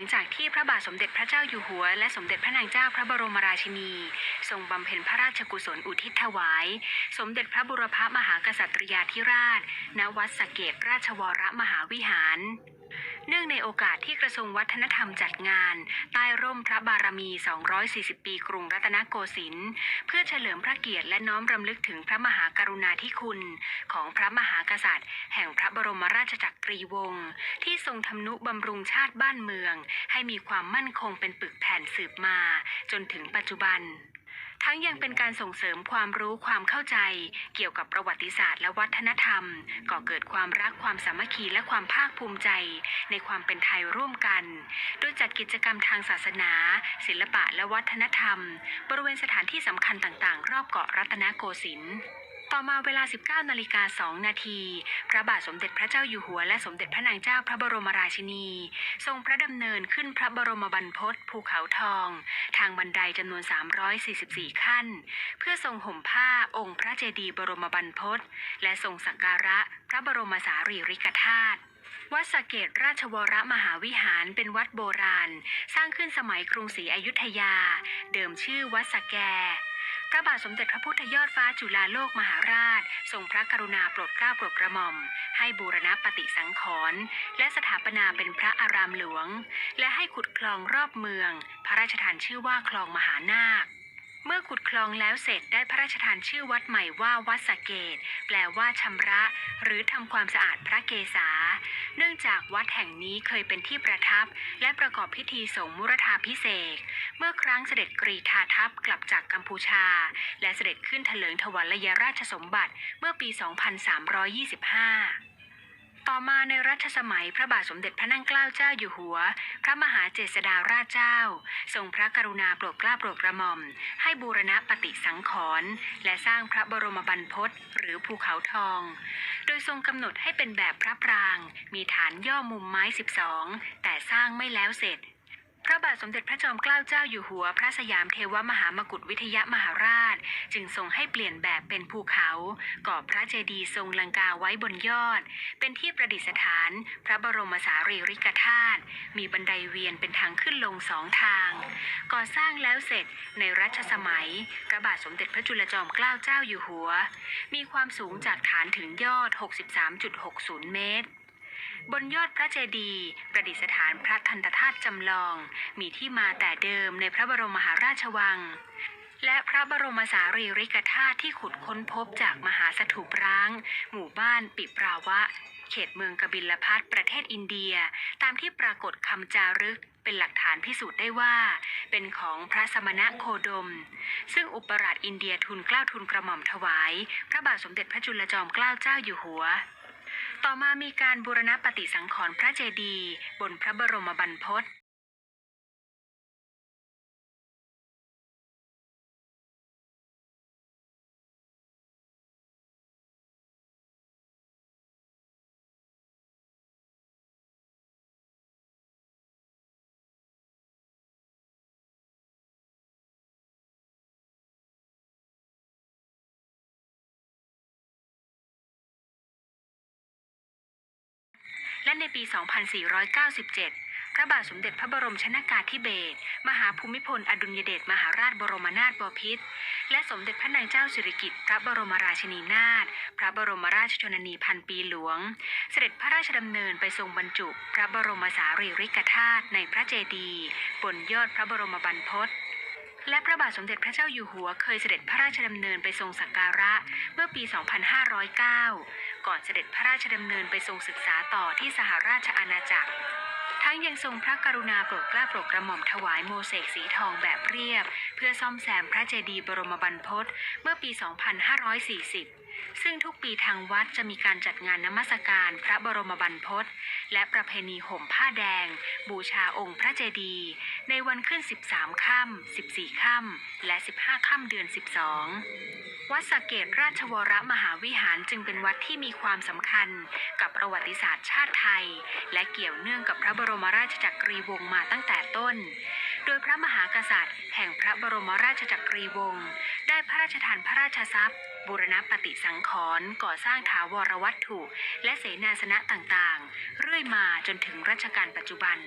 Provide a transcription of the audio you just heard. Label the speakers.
Speaker 1: ลังจากที่พระบาทสมเด็จพระเจ้าอยู่หัว และสมเด็จพระนางเจ้าพระบรมราชินี ทรงบำเพ็ญพระราชกุศลอุทิศถวาย สมเด็จพระบุรพมหากษัตริยาธิราช ณ วัดสเกตราชวรมหาวิหาร เนื่องในโอกาสที่กระทรวงวัฒนธรรมจัดงาน ใต้ร่มพระบารมี 240 ปีกรุงรัตนโกสินทร์เพื่อเฉลิมพระเกียรติและน้อมรำลึกถึงพระมหากรุณาธิคุณ ของพระมหากษัตริย์ แห่งพระบรมราชจักรีวงศ์ที่ทรงทำนุบำรุงชาติบ้านเมือง ให้มีความมั่นคงเป็นปึกแผ่นสืบมา จนถึงปัจจุบัน ทั้งยังเป็นการส่งเสริมความรู้ความเข้าใจ เกี่ยวกับประวัติศาสตร์และวัฒนธรรม ก่อเกิดความรักความสามัคคีและความภาคภูมิใจ ในความเป็นไทยร่วมกัน โดยจัดกิจกรรมทางศาสนา ศิลปะและวัฒนธรรม บริเวณสถานที่สำคัญต่างๆ รอบเกาะรัตนโกสินทร์ ต่อมาเวลา 19นาฬิกา2นาทีพระบาทสมเด็จพระเจ้าอยู่หัวและสมเด็จพระนางเจ้าพระบรมราชินี ทรงพระดำเนินขึ้นพระบรมบรรพตภูเขาทอง ทางบันไดจำนวน 344 ขั้น เพื่อทรงห่มผ้าองค์พระเจดีย์บรมบรรพตและทรงสักการะพระบรมสารีริกธาตุวัดสเกตราชวรมหาวิหารเป็นวัดโบราณ สร้างขึ้นสมัยกรุงศรีอยุธยา เดิมชื่อวัดสแก พระบาทสมเด็จพระพุทธยอดฟ้าจุฬาโลกมหาราช ทรงพระกรุณาโปรดเกล้าโปรดกระหม่อม ให้บูรณะปฏิสังขรณ์และสถาปนาเป็นพระอารามหลวง และให้ขุดคลองรอบเมือง พระราชทานชื่อว่าคลองมหานาค เมื่อขุดคลองแล้วเสร็จได้พระราชทานชื่อวัดใหม่ว่าวัดสะเกต แปลว่าชำระ หรือทำความสะอาดพระเกศา เนื่องจากวัดแห่งนี้เคยเป็นที่ประทับ และประกอบพิธีสงมุรธาพิเศษเมื่อครั้งเสด็จกรีธาทัพกลับจากกัมพูชา และเสด็จขึ้นเถลิงถวัลยราชสมบัติเมื่อปี 2325 ต่อมาในรัชสมัยพระบาทสมเด็จพระนั่งเกล้าเจ้าอยู่หัว พระมหาเจษฎาราชเจ้า ทรงพระกรุณาโปรดเกล้าโปรดกระหม่อม ให้บูรณะปฏิสังขรณ์และสร้างพระบรมบรรพตหรือภูเขาทอง โดยทรงกำหนดให้เป็นแบบพระปราง มีฐานย่อมุมไม้ 12 แต่สร้างไม่แล้วเสร็จ พระบาทสมเด็จพระจอมเกล้าเจ้าอยู่หัว พระสยามเทวมหามกุฏวิทยมหาราช จึงทรงให้เปลี่ยนแบบเป็นภูเขาก่อพระเจดีย์ทรงลังกาไว้บนยอด เป็นที่ประดิษฐาน พระบรมสารีริกธาตุมีบันไดเวียนเป็นทางขึ้นลงสองทาง ก่อสร้างแล้วเสร็จในรัชสมัยพระบาทสมเด็จพระจุลจอมเกล้าเจ้าอยู่หัว มีความสูงจากฐานถึงยอด 63.60 เมตร บนยอดพระเจดีย์ประดิษฐานพระทันตธาตุจำลอง มีที่มาแต่เดิมในพระบรมมหาราชวัง และพระบรมสารีริกธาตุที่ขุดค้นพบจากมหาสถูปร้าง หมู่บ้านปิปราวะ เขตเมืองกบิลพัทประเทศอินเดีย ตามที่ปรากฏคำจารึกเป็นหลักฐานพิสูจน์ได้ว่า เป็นของพระสมณะโคดม ซึ่งอุปราชอินเดียทูลเกล้าวทูลกระหม่อมถวาย พระบาทสมเด็จพระจุลจอมเกล้าเจ้าอยู่หัว ต่อมามีการบูรณปฏิสังขรณ์พระเจดีย์บนพระบรมบรรพต และในปี 2497 พระบาทสมเด็จพระบรมชนากาธิเบศร มหาภูมิพล อดุลยเดชมหาราชบรมนาถบพิตร และสมเด็จพระนางเจ้าสิริกิติ์พระบรมราชินีนาถ พระบรมราชชนนีพันปีหลวง เสด็จพระราชดำเนินไปทรงบรรจุ พระบรมสารีริกธาตุในพระเจดีย์บนยอดพระบรมบรรพตและพระบาทสมเด็จพระเจ้าอยู่หัวเคยเสด็จพระราชดำเนินไปทรงสักการะเมื่อปี 2509 ก่อนเสด็จพระราชดำเนินไปทรงศึกษาต่อที่สหราชอาณาจักร ทั้งยังทรงพระกรุณาโปรดเกล้าโปรดกระหม่อมถวายโมเสกสีทองแบบเรียบ เพื่อซ่อมแซมพระเจดีย์บรมบรรพตเมื่อปี 2540 ซึ่งทุกปีทางวัดจะมีการจัดงานนมัสการพระบรมบรรพตและประเพณีห่มผ้าแดง บูชาองค์พระเจดีย์ในวันขึ้น 13 ค่ำ 14 ค่ำ และ 15 ค่ำเดือน 12 วัดสเกตราชวรมหาวิหารจึงเป็นวัดที่มีความสำคัญกับประวัติศาสตร์ชาติไทย และเกี่ยวเนื่องกับพระบรมราชจักรีวงศ์มาตั้งแต่ต้น โดยพระมหากษัตริย์ แห่งพระบรมราชจักรีวงศ์ได้พระราชทานพระราชทรัพย์ บูรณปฏิสังขรณ์ก่อสร้างถาวรวัตถุ และเสนาสนะต่างๆ เรื่อยมาจนถึงรัชกาลปัจจุบัน